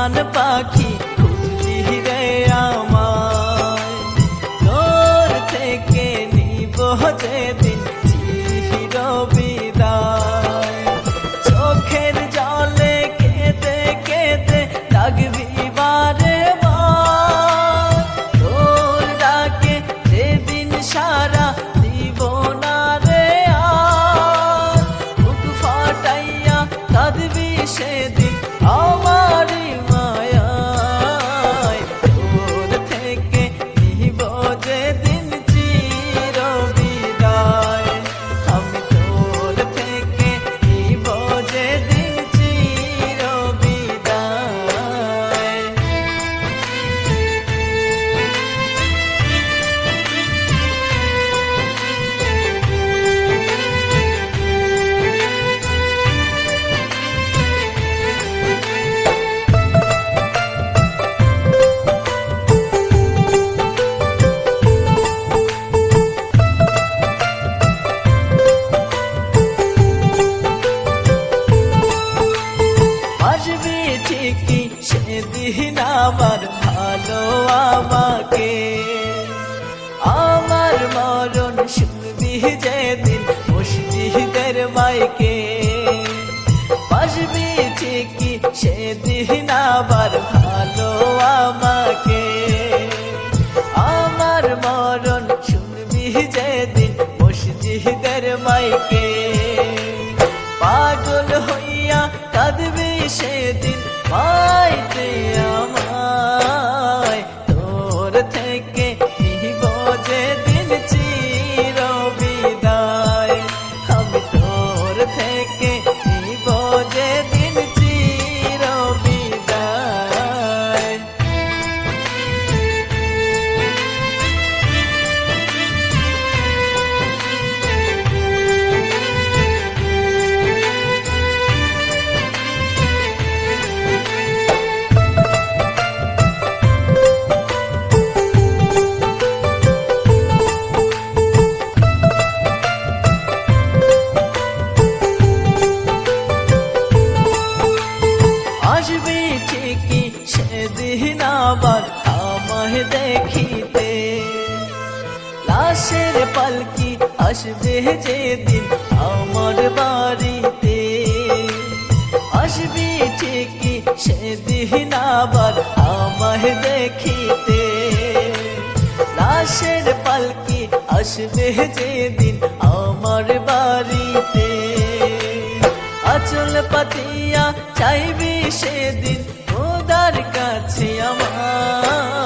প্রাণ পাখি খুঁজি রে আমায়। তোর থেকে নিব যেদিন বিদায় চোখের জলে কেঁদে কেঁদে লাগবি বারে তোর ডাকে যেদিন সারা সেদিন দিন আমার ভালো আমাকে। আমার মরণ শুনবি যেদিন মসজিদের মাইকে। বাসবি ঠিকই সেদিন আবার ভালো আমাকে। আমার মরণ শুনবি যেদিন মসজিদের মাইকে। পাগল হইয়া কাঁদবি সেদিন পাইতে দেখিতে। লাশের পালকি আসবে যেদিন আমার বাড়িতে। আসবি ঠিকই সেদিন আবার আমায় দেখিতে। লাশের পালকি আসবে যেদিন আমার বাড়িতে। আচল পাতিয়া চাইবি সেদিন খোদার কাছে থেকে